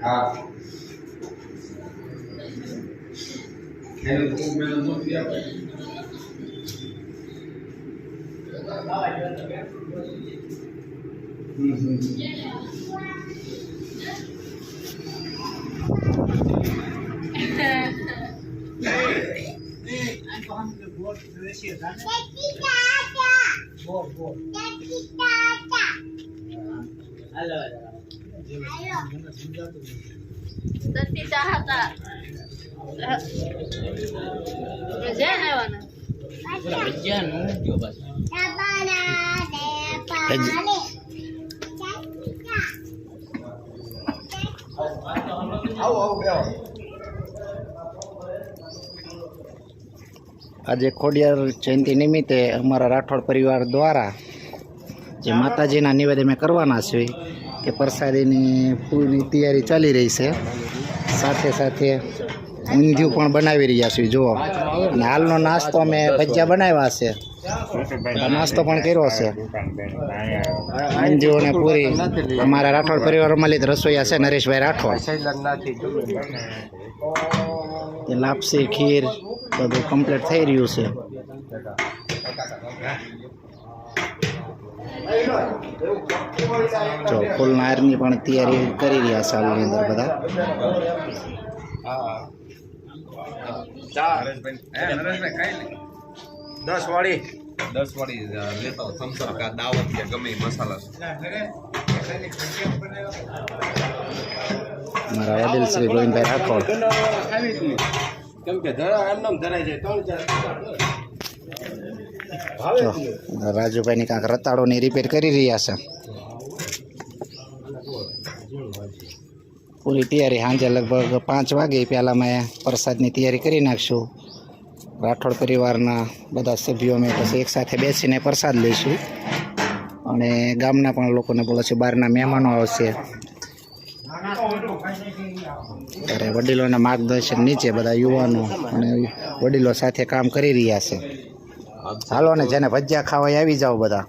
હા એને ખૂબ મહેનત નથી આપણે હમ હમ આજે ખોડિયાર જયંતિ નિમિત્તે અમારા રાઠોડ પરિવાર દ્વારા જે માતાજીના નિવેદન કરવાના છે કે પ્રસાદીની પૂરી તૈયારી ચાલી રહી છે. સાથે સાથે ઊંધિયું પણ બનાવી રહ્યા છીએ, જુઓ. અને હાલનો નાસ્તો અમે ભજીયા બનાવ્યા છે. નાસ્તો પણ કર્યો છે. ઊંધિયું અને પૂરી અમારા રાઠોડ પરિવારમાં લીધે રસોઈયા છે, નરેશભાઈ રાઠોડ. લાપસી, ખીર બધું કમ્પ્લીટ થઈ રહ્યું છે. જો હારની પણ તૈયારી કરી રહ્યા સાલની અંદર બધા. દસ વાળી દસ વાળી લેતા હો થમ્સઅપ કા દાવત કે ગમે મસાલા. મારા વડીલ શ્રી ગોવિંદભાઈ રાઠોડ. કેમ કે ધરા એમ નામ ધરાઈ જાય ત્રણ ચાર. રાજુભાઈની કાંક રતાળોની રિપેર કરી રહ્યા છે. પૂરી તૈયારી સાંજે લગભગ પાંચ વાગે પહેલાં મેં પ્રસાદની તૈયારી કરી નાખશું. રાઠોડ પરિવારના બધા સભ્યો અમે પછી એકસાથે બેસીને પ્રસાદ લઈશું. અને ગામના પણ લોકોને બોલે છે, બહારના મહેમાનો આવશે. ત્યારે વડીલોના માર્ગદર્શન નીચે બધા યુવાનો અને વડીલો સાથે કામ કરી રહ્યા છે. હાલો ને જેને ભજીયા ખાવા આવી જાઓ બધા.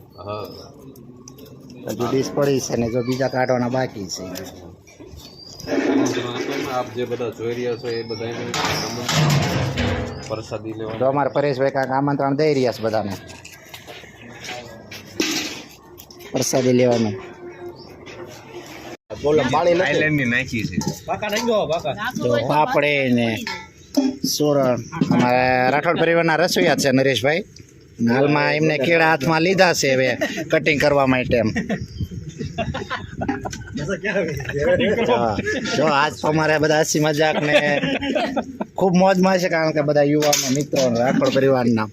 હજુ ડીશ પડી છે ને જો બીજા કાઢવાના બાકી છે. આપ જે બધા જોઈ રહ્યા છો એ બધા પ્રસાદી તો અમારા પરેશભાઈ કાંઈક આમંત્રણ દઈ રહ્યા છે બધાને. પ્રસાદી લેવાનું. બોલો પાણી નાખી છે. પાપડે ને સોરણ અમારા રાઠોડ પરિવારના રસોઈયા છે નરેશભાઈ. હાલમાં એમને કેળા હાથમાં લીધા છે હવે કટિંગ કરવા માટે એમ. જો આજ તો અમારે બધા હસી મજાક ને ખૂબ મોજમાં છે કારણ કે બધા યુવાનો મિત્રો રાઠોડ પરિવારના.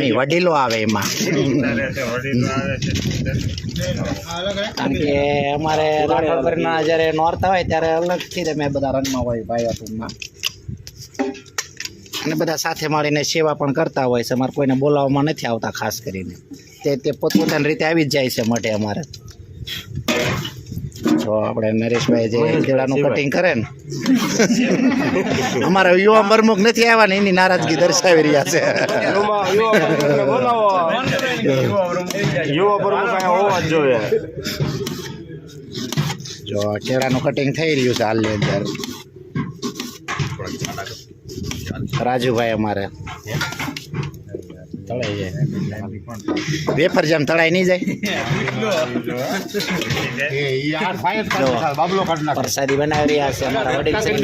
નહીં વડીલો આવે એમાં. કારણ કે અમારે રાઠોડ પરિવારના જ્યારે નોરતા હોય ત્યારે અલગથી અમે બધા રંગમાં હોય ભાઈ ટૂંકમાં અને બધા સાથે મળીને સેવા પણ કરતા હોય છે. અમારે કોઈને બોલાવવામાં નથી આવતા ખાસ કરીને. તે તે પોતપોતાની રીતે આવી જ જાય છે માટે અમારે. જો આપણે નરેશભાઈ જે કેળાનું કટિંગ કરે ને. અમારા યુવા પ્રમુખ નથી આવ્યા ને એની નારાજગી દર્શાવી રહ્યા છે. જો કેળાનું કટિંગ થઈ રહ્યું છે હાલની અંદર. રાજુભાઈ અમારે. તળાઈ જાય વેફર જેમ તળાઈ નહીં જાય. પ્રસાદી બનાવી રહ્યા છે. અમારા વડીલ શ્રી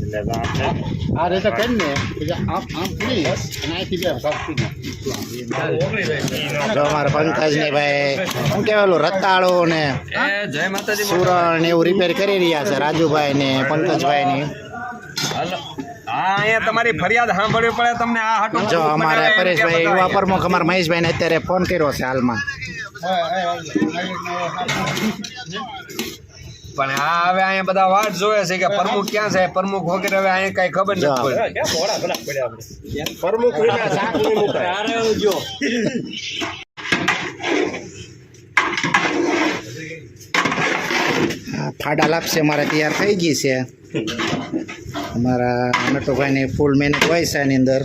રાઠોડ આ રીતે કરી ને આમ આમ પૂરી અને અહીંથી જો અમારા પંકજ ને ભાઈ. શું કહેવાલું રતાળો ને એ જય માતાજી સુરણ ને એવું રિપેર કરી રહ્યા છે રાજુભાઈ ને પંકજભાઈ ની. અહીંયા તમારી ફરિયાદ સાંભળવી પડે તમને. આ હાટું જો અમારે પરેશભાઈ યુવા પ્રમુખ અમારા મહેશભાઈને અત્યારે ફોન કર્યો છે હાલમાં. પણ આ હવે અહીંયા બધા વાટ જોવે છે કે પ્રમુખ ક્યાં છે? પ્રમુખ વગેરે હવે અહીંયા કઈ ખબર નથી પ્રમુખ ફાડા લાપશે મારે તૈયાર થઈ ગઈ છે. અમારા નટુભાઈની ફૂલ મહેનત હોય છે એની અંદર.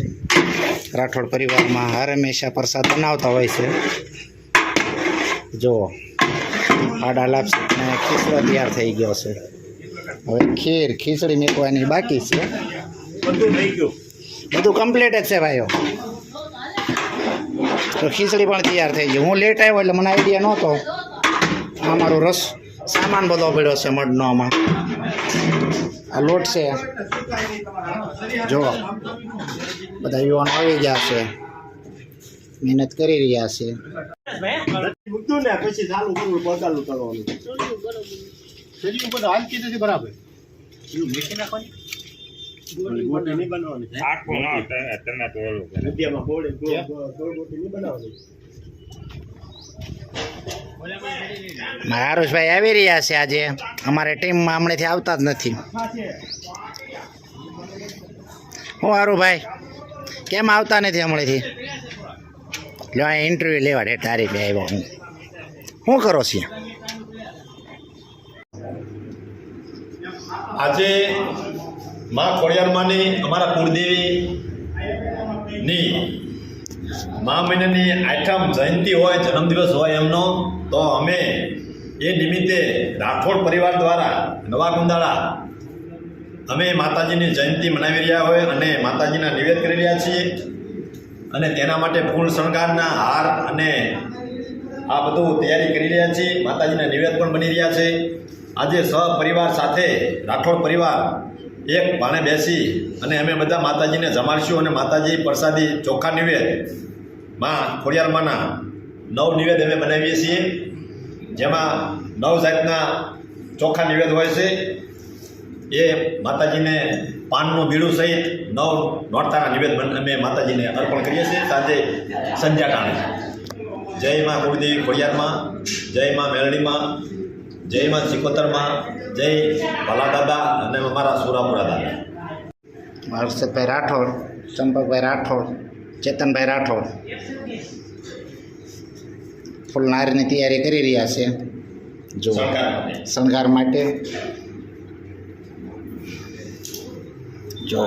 રાઠોડ પરિવારમાં હર હંમેશા પ્રસાદ બનાવતા હોય છે. જુઓ. આડા આપશે અને ખીચડો તૈયાર થઈ ગયો છે. હવે ખીર, ખીચડી મેકવાની બાકી છે. બધું કમ્પ્લીટ જ છે ભાઈઓ. તો ખીચડી પણ તૈયાર થઈ ગઈ. હું લેટ આવ્યો એટલે મને આઈડિયા નહોતો. આ મારો રસ, સામાન બધો પડ્યો છે મઢનો આમાં. આ લોટ છે. જો બધા યુવાનો આવી ગયા છે. મહેનત કરી રહ્યા છે. હારુષભાઈ પછી ચાલુ કરવું કરવાનું. ઉપર બરાબર. મારા આવી રહ્યા છે આજે. અમારે ટીમમાં હમણાંથી આવતા જ નથી. હું હારુભાઈ કેમ આવતા નથી હમણાંથી? લો આ ઇન્ટરવ્યૂ લેવા દે, તારી બે આવ્યો હું. શું કરો છીએ આજે મા ખોડિયારમાંની અમારા કુળદેવીની મા મહિનાની આઠમ જયંતિ હોય, જન્મદિવસ હોય એમનો, તો અમે એ નિમિત્તે રાઠોડ પરિવાર દ્વારા નવા ગુંદાળા અમે માતાજીની જયંતિ મનાવી રહ્યા હોય અને માતાજીના નિવેદ કરી રહ્યા છીએ. અને તેના માટે ફૂલ શણગારના હાર અને આ બધું તૈયારી કરી રહ્યા છીએ. માતાજીના નિવેદ પણ બની રહ્યા છે. આજે સહપરિવાર સાથે રાઠોડ પરિવાર એક ભાણે બેસી અને અમે બધા માતાજીને જમાડશું અને માતાજી પ્રસાદી ચોખ્ખા નિવેદ, માં ખોડિયારમાંના નવ નિવેદ અમે બનાવીએ છીએ. જેમાં નવ જાતના ચોખ્ખા નિવેદ હોય છે. એ માતાજીને પાનનું બીડું સહિત નવ નોરતાના નિવેદ બન- અમે માતાજીને અર્પણ કરીએ છીએ. સાંજે સંધ્યાકાળે જય માં કુળદેવી ખોડિયારમાં જય માં મેલડીમાં જય માં સિકોતરમાં જય ભલા દાદા અને અમારા સુરાપુરા દાદા. હર્ષદભાઈ રાઠોડ ચંપકભાઈ રાઠોડ ચેતનભાઈ રાઠોડ ફૂલ નારીની તૈયારી કરી રહ્યા છે. જો સરકાર માટે. શણગાર માટે જો